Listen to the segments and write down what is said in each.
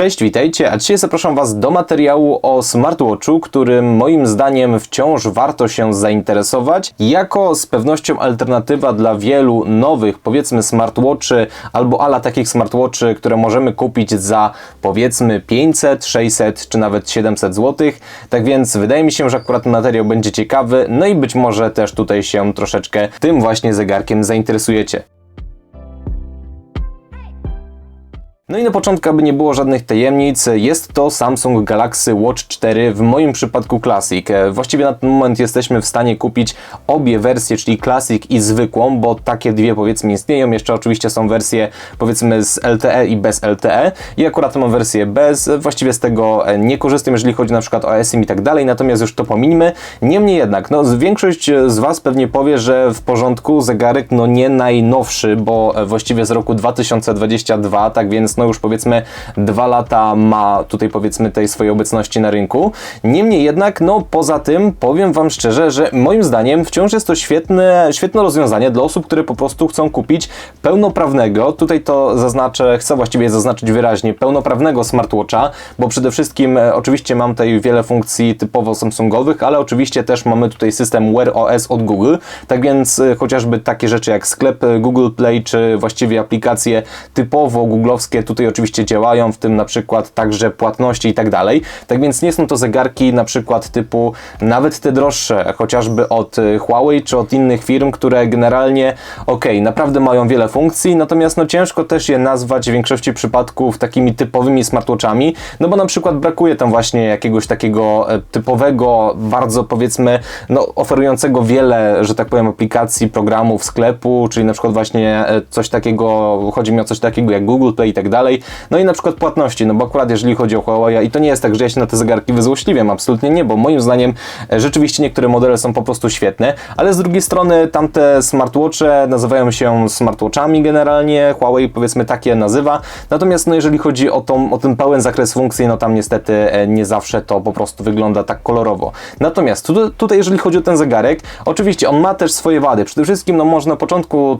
Cześć, witajcie, a dzisiaj zapraszam Was do materiału o smartwatchu, którym moim zdaniem wciąż warto się zainteresować, jako z pewnością alternatywa dla wielu nowych, powiedzmy smartwatchy, albo ala takich smartwatchy, które możemy kupić za powiedzmy 500, 600 czy nawet 700 zł. Tak więc wydaje mi się, że akurat materiał będzie ciekawy, no i być może też tutaj się troszeczkę tym właśnie zegarkiem zainteresujecie. No i na początku, aby nie było żadnych tajemnic, jest to Samsung Galaxy Watch 4, w moim przypadku Classic. E, Właściwie na ten moment jesteśmy w stanie kupić obie wersje, czyli Classic i zwykłą, bo takie dwie powiedzmy istnieją. Jeszcze oczywiście są wersje powiedzmy z LTE i bez LTE. I akurat mam wersję bez, właściwie z tego e, nie korzystam, jeżeli chodzi na przykład o eSIM i tak dalej, natomiast już to pominimy. Niemniej jednak, no większość z Was pewnie powie, że w porządku zegarek no nie najnowszy, bo e, właściwie z roku 2022, tak więc no już powiedzmy dwa lata ma tutaj powiedzmy tej swojej obecności na rynku. Niemniej jednak, no poza tym powiem Wam szczerze, że moim zdaniem wciąż jest to świetne, świetne rozwiązanie dla osób, które po prostu chcą kupić pełnoprawnego, tutaj to zaznaczę, chcę właściwie zaznaczyć wyraźnie, pełnoprawnego smartwatcha, bo przede wszystkim e, oczywiście mam tutaj wiele funkcji typowo Samsungowych, ale oczywiście też mamy tutaj system Wear OS od Google, tak więc e, chociażby takie rzeczy jak sklep e, Google Play, czy właściwie aplikacje typowo googlowskie tutaj oczywiście działają, w tym na przykład także płatności i tak dalej. Tak więc nie są to zegarki na przykład typu nawet te droższe, chociażby od y, Huawei czy od innych firm, które generalnie ok, naprawdę mają wiele funkcji, natomiast no ciężko też je nazwać w większości przypadków takimi typowymi smartwatchami, no bo na przykład brakuje tam właśnie jakiegoś takiego e, typowego, bardzo powiedzmy, no oferującego wiele, że tak powiem, aplikacji, programów, sklepu, czyli na przykład właśnie e, coś takiego, chodzi mi o coś takiego jak Google Play i tak dalej, no i na przykład płatności, no bo akurat jeżeli chodzi o Huawei, i to nie jest tak, że ja się na te zegarki wyzłośliwiam, absolutnie nie, bo moim zdaniem e, rzeczywiście niektóre modele są po prostu świetne, ale z drugiej strony tamte smartwatche nazywają się smartwatchami generalnie, Huawei powiedzmy takie nazywa, natomiast no jeżeli chodzi o, tą, o ten pełen zakres funkcji, no tam niestety e, nie zawsze to po prostu wygląda tak kolorowo. Natomiast tu, tutaj jeżeli chodzi o ten zegarek, oczywiście on ma też swoje wady, przede wszystkim no może na początku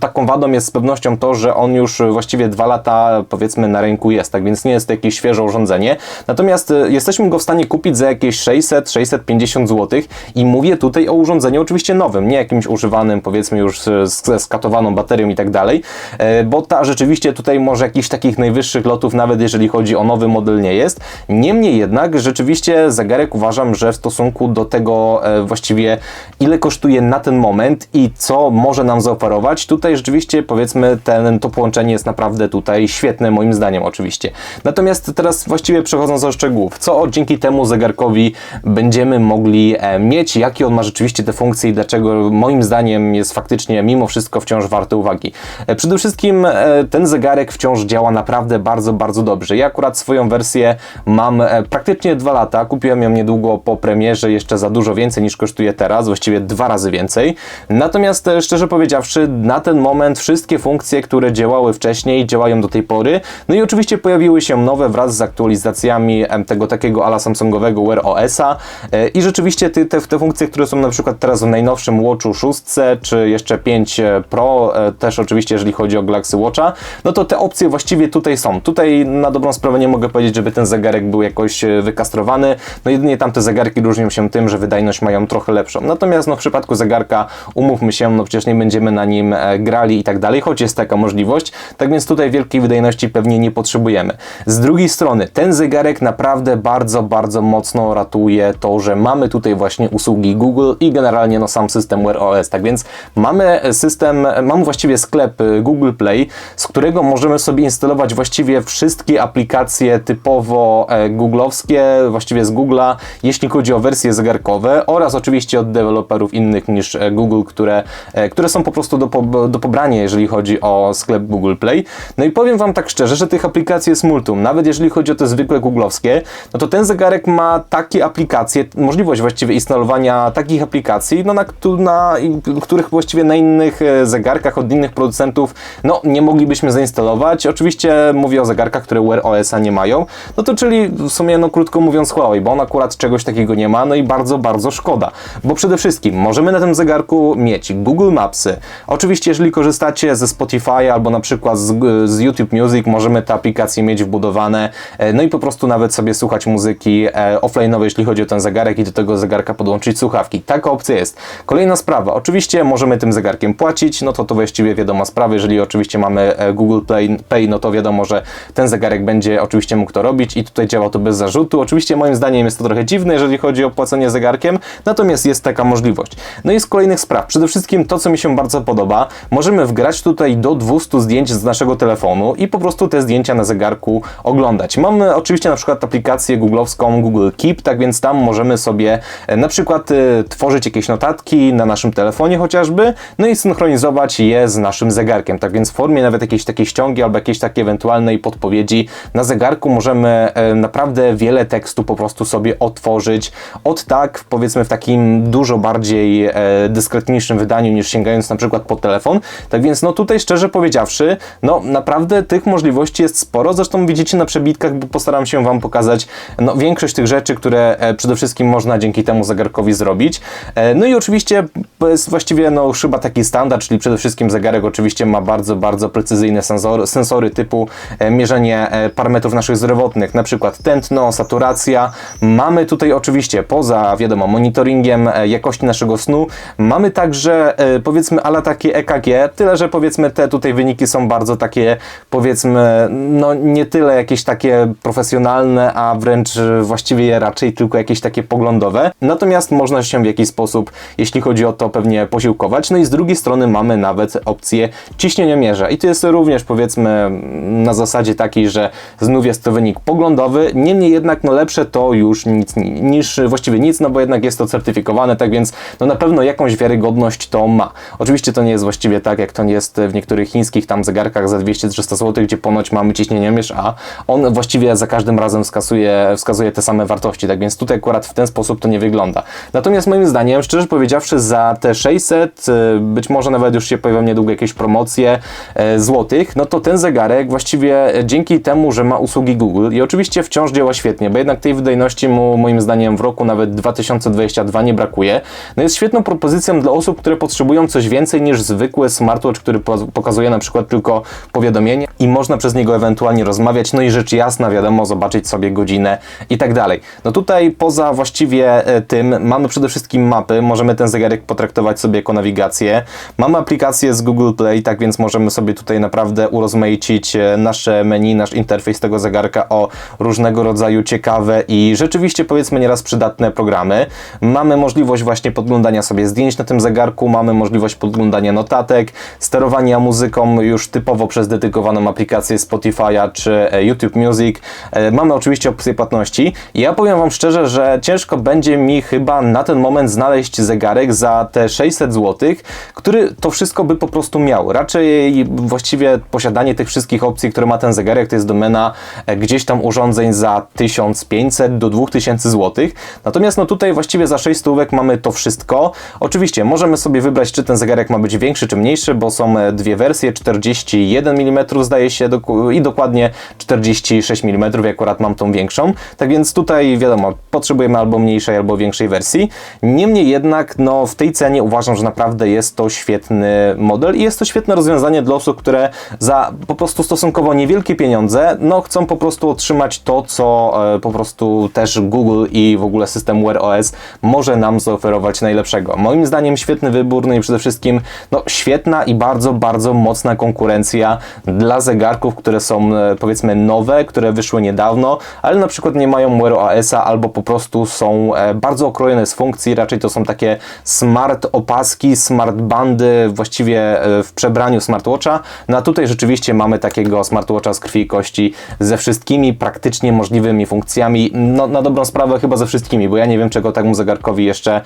taką wadą jest z pewnością to, że on już właściwie dwa lata powiedzmy na rynku jest, tak więc nie jest to jakieś świeże urządzenie. Natomiast e, jesteśmy go w stanie kupić za jakieś 600-650 zł i mówię tutaj o urządzeniu oczywiście nowym, nie jakimś używanym, powiedzmy już ze skatowaną baterią i tak dalej, e, bo ta rzeczywiście tutaj może jakichś takich najwyższych lotów, nawet jeżeli chodzi o nowy model nie jest. Niemniej jednak rzeczywiście zegarek uważam, że w stosunku do tego e, właściwie ile kosztuje na ten moment i co może nam zaoferować, tutaj rzeczywiście powiedzmy ten, to połączenie jest naprawdę tutaj świetne moim zdaniem oczywiście. Natomiast teraz właściwie przechodząc do szczegółów, co dzięki temu zegarkowi będziemy mogli e, mieć, jakie on ma rzeczywiście te funkcje i dlaczego moim zdaniem jest faktycznie mimo wszystko wciąż warte uwagi. E, przede wszystkim e, ten zegarek wciąż działa naprawdę bardzo, bardzo dobrze. Ja akurat swoją wersję mam praktycznie dwa lata, kupiłem ją niedługo po premierze, jeszcze za dużo więcej niż kosztuje teraz, właściwie dwa razy więcej. Natomiast szczerze powiedziawszy, na ten moment wszystkie funkcje, które działały wcześniej, działają do tej pory, no i oczywiście pojawiły się nowe wraz z aktualizacjami tego takiego ala Samsungowego Wear OS-a e, i rzeczywiście te, te, funkcje, które są na przykład teraz w najnowszym Watchu 6 czy jeszcze 5 Pro, e, też oczywiście jeżeli chodzi o Galaxy Watcha, no to te opcje właściwie tutaj są. Tutaj na dobrą sprawę nie mogę powiedzieć, żeby ten zegarek był jakoś e, wykastrowany, no jedynie tamte zegarki różnią się tym, że wydajność mają trochę lepszą. Natomiast no w przypadku zegarka, umówmy się, no przecież nie będziemy na nim grali i tak dalej, choć jest taka możliwość, tak więc tutaj wielkiej wydajności pewnie nie potrzebujemy. Z drugiej strony, ten zegarek naprawdę bardzo, bardzo mocno ratuje to, że mamy tutaj właśnie usługi Google i generalnie no, sam system Wear OS. Tak więc mamy system, mamy właściwie sklep Google Play, z którego możemy sobie instalować właściwie wszystkie aplikacje typowo e, googlowskie, właściwie z Google'a, jeśli chodzi o wersje zegarkowe oraz oczywiście od deweloperów innych niż e, Google, które, e, które są po prostu do, do pobrania, jeżeli chodzi o sklep Google Play. No i powiem Wam tak szczerze, szczerze, że tych aplikacji jest multum. Nawet jeżeli chodzi o te zwykłe googlowskie, no to ten zegarek ma takie aplikacje, możliwość właściwie instalowania takich aplikacji, no na, na których właściwie na innych e, zegarkach od innych producentów, no nie moglibyśmy zainstalować. Oczywiście mówię o zegarkach, które Wear OS-a nie mają, no to czyli w sumie, no krótko mówiąc Huawei, bo on akurat czegoś takiego nie ma, no i bardzo, bardzo szkoda. Bo przede wszystkim możemy na tym zegarku mieć Google Mapsy. Oczywiście, jeżeli korzystacie ze Spotify albo na przykład z, z YouTube Music, możemy te aplikacje mieć wbudowane, e, no i po prostu nawet sobie słuchać muzyki e, offline'owej, jeśli chodzi o ten zegarek i do tego zegarka podłączyć słuchawki. Taka opcja jest. Kolejna sprawa, oczywiście możemy tym zegarkiem płacić, no to to właściwie wiadoma sprawa, jeżeli oczywiście mamy e, Google Pay, no to wiadomo, że ten zegarek będzie oczywiście mógł to robić i tutaj działa to bez zarzutu. Oczywiście moim zdaniem jest to trochę dziwne, jeżeli chodzi o płacenie zegarkiem, natomiast jest taka możliwość. No i z kolejnych spraw, przede wszystkim to, co mi się bardzo podoba, możemy wgrać tutaj do 200 zdjęć z naszego telefonu i po prostu te zdjęcia na zegarku oglądać. Mamy oczywiście na przykład aplikację googlowską Google Keep, tak więc tam możemy sobie e, na przykład e, tworzyć jakieś notatki na naszym telefonie chociażby, no i synchronizować je z naszym zegarkiem. Tak więc w formie nawet jakiejś takiej ściągi albo jakiejś takiej ewentualnej podpowiedzi na zegarku możemy e, naprawdę wiele tekstu po prostu sobie otworzyć od tak, powiedzmy w takim dużo bardziej dyskretniejszym wydaniu niż sięgając na przykład po telefon. Tak więc no tutaj szczerze powiedziawszy, no naprawdę tych możliwości jest sporo. Zresztą widzicie na przebitkach, bo postaram się Wam pokazać no, większość tych rzeczy, które e, przede wszystkim można dzięki temu zegarkowi zrobić. E, no i oczywiście jest właściwie no chyba taki standard, czyli przede wszystkim zegarek oczywiście ma bardzo, bardzo precyzyjne sensory, sensory typu e, mierzenie parametrów naszych zdrowotnych, na przykład tętno, saturacja. Mamy tutaj oczywiście poza, wiadomo, monitoringiem jakości naszego snu, mamy także powiedzmy ala takie EKG, tyle że powiedzmy te tutaj wyniki są bardzo takie powiedzmy no nie tyle jakieś takie profesjonalne, a wręcz e, właściwie raczej tylko jakieś takie poglądowe. Natomiast można się w jakiś sposób, jeśli chodzi o to, pewnie posiłkować. No i z drugiej strony mamy nawet opcję ciśnieniomierza i to jest również powiedzmy na zasadzie takiej, że znów jest to wynik poglądowy, niemniej jednak no lepsze to już nic niż właściwie nic, no bo jednak jest to certyfikowane, tak więc no na pewno jakąś wiarygodność to ma. Oczywiście to nie jest właściwie tak, jak to jest w niektórych chińskich tam zegarkach za 200-300 zł, gdzie ponoć mamy ciśnieniomierz, a on właściwie za każdym razem wskazuje, wskazuje te same wartości, tak więc tutaj akurat w ten sposób to nie wygląda. Natomiast moim zdaniem, szczerze powiedziawszy, za te 600, y, być może nawet już się pojawią niedługo jakieś promocje e, złotych, no to ten zegarek właściwie dzięki temu, że ma usługi Google i oczywiście wciąż działa świetnie, bo jednak tej wydajności mu moim zdaniem w roku nawet 2022 nie brakuje. No jest świetną propozycją dla osób, które potrzebują coś więcej niż zwykły smartwatch, który pokazuje na przykład tylko powiadomienie i można przez niego ewentualnie rozmawiać, no i rzecz jasna, wiadomo, zobaczyć sobie godzinę i tak dalej. No tutaj poza właściwie e, tym mamy przede wszystkim mapy, możemy ten zegarek potraktować sobie jako nawigację. Mamy aplikację z Google Play, tak więc możemy sobie tutaj naprawdę urozmaicić e, nasze menu, nasz interfejs tego zegarka o różnego rodzaju ciekawe i rzeczywiście powiedzmy nieraz przydatne programy. Mamy możliwość właśnie podglądania sobie zdjęć na tym zegarku, mamy możliwość podglądania notatek, sterowania muzyką już typowo przez dedykowaną aplikację Spotify'a czy e, YouTube Music. E, mamy oczywiście opcję płatności. Ja powiem Wam szczerze, że ciężko będzie mi chyba na ten moment znaleźć zegarek za te 600 zł, który to wszystko by po prostu miał. Raczej właściwie posiadanie tych wszystkich opcji, które ma ten zegarek, to jest domena e, gdzieś tam urządzeń za 1500 do 2000 zł. Natomiast no tutaj właściwie za 6 stówek mamy to wszystko. Oczywiście możemy sobie wybrać, czy ten zegarek ma być większy, czy mniejszy, bo są dwie wersje, 41 mm zdaje się i dokładnie 46 mm, akurat mam tą większą. Tak więc tutaj wiadomo, potrzebujemy albo mniejszej, albo większej wersji. Niemniej jednak no, w tej cenie uważam, że naprawdę jest to świetny model i jest to świetne rozwiązanie dla osób, które za po prostu stosunkowo niewielkie pieniądze no, chcą po prostu otrzymać to, co e, po prostu też Google i w ogóle system Wear OS może nam zaoferować najlepszego. Moim zdaniem świetny wybór, no i przede wszystkim no, świetna i bardzo, bardzo mocna konkurencja dla zegarków, które są e, powiedzmy nowe, które wyszły niedawno, ale na przykład nie mają Wear OS-a albo po prostu są e, bardzo okrojone z funkcji, raczej to są takie smart opaski, smart bandy, właściwie e, w przebraniu smartwatcha. No a tutaj rzeczywiście mamy takiego smartwatcha z krwi i kości ze wszystkimi praktycznie możliwymi funkcjami. No na dobrą sprawę chyba ze wszystkimi, bo ja nie wiem czego temu zegarkowi jeszcze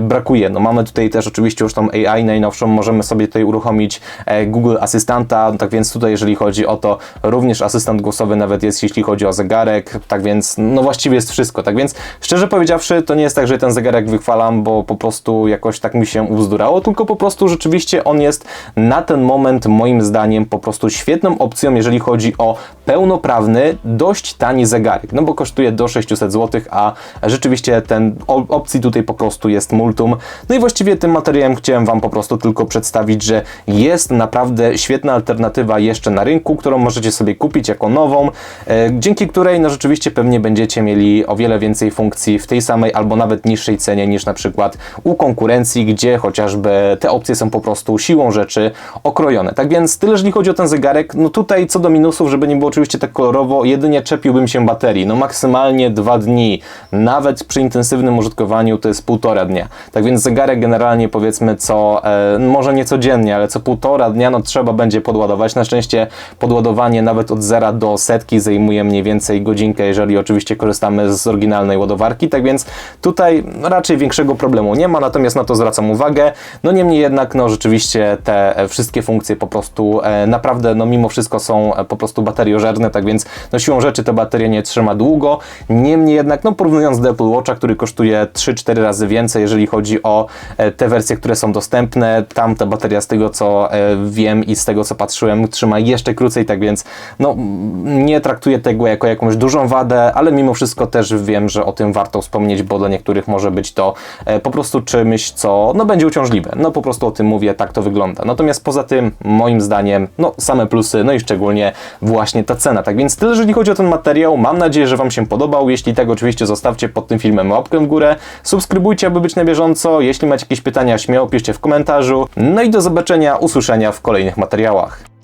brakuje. No mamy tutaj też oczywiście już tą AI najnowszą, możemy sobie tutaj uruchomić Google Asystanta, tak więc tutaj jeżeli chodzi o to, również asystent głosowy nawet jest, jeśli chodzi o zegarek, tak więc no właściwie jest wszystko. Tak więc szczerze powiedziawszy, to nie jest tak, że ten zegarek wychwalam, bo po prostu jakoś tak mi się ubzdurało, tylko po prostu rzeczywiście on jest na ten moment moim zdaniem po prostu świetną opcją, jeżeli chodzi o pełnoprawny, dość tani zegarek, no bo kosztuje do 600 zł, a rzeczywiście ten opcji tutaj po prostu jest multum. No i właściwie tym materiałem chciałem Wam po prostu tylko przedstawić, że jest naprawdę świetna alternatywa jeszcze na rynku, którą możecie sobie kupić jako nową, e, dzięki której no rzeczywiście pewnie będziecie mieli o wiele więcej funkcji w tej samej albo nawet niższej cenie niż na przykład u konkurencji, gdzie chociażby te opcje są po prostu siłą rzeczy okrojone. Tak więc tyle, jeżeli chodzi o ten zegarek, no tutaj co do minusów, żeby nie było oczywiście tak kolorowo, jedynie czepiłbym się baterii, no maksymalnie dwa dni, nawet przy intensywnym użytkowaniu to jest półtora dnia. Tak więc zegarek generalnie powiedzmy co, e, może nie codziennie, ale co półtora dnia no trzeba będzie podładować. Na szczęście podładowanie nawet od zera do setki zajmuje mniej więcej godzinkę, jeżeli oczywiście korzystamy z oryginalnej ładowarki, tak więc tutaj raczej większego problemu nie ma, natomiast na to zwracam uwagę. No niemniej jednak, no rzeczywiście te wszystkie funkcje po prostu e, naprawdę, no mimo wszystko są e, po prostu bateriożerne, tak więc no siłą rzeczy ta bateria nie trzyma długo. Niemniej jednak, no porównując do Apple Watcha, który kosztuje 3-4 razy więcej, jeżeli chodzi o e, te wersje, które są dostępne, tam ta bateria z tego co wiem i z tego co patrzyłem trzyma jeszcze krócej, tak więc no nie traktuję tego jako jakąś dużą wadę, ale mimo wszystko też wiem, że o tym warto wspomnieć, bo dla niektórych może być to e, po prostu czymś, co no będzie uciążliwe. No po prostu o tym mówię, tak to wygląda. Natomiast poza tym, moim zdaniem, no same plusy, no i szczególnie właśnie ta cena. Tak więc tyle, jeżeli chodzi o ten materiał. Mam nadzieję, że Wam się podobał. Jeśli tak, oczywiście zostawcie pod tym filmem łapkę w górę. Subskrybujcie, aby być na bieżąco. Jeśli macie jakieś pytania, śmiało piszcie w komentarzu. No i do zobaczenia, usłyszenia w kolejnych materiałach.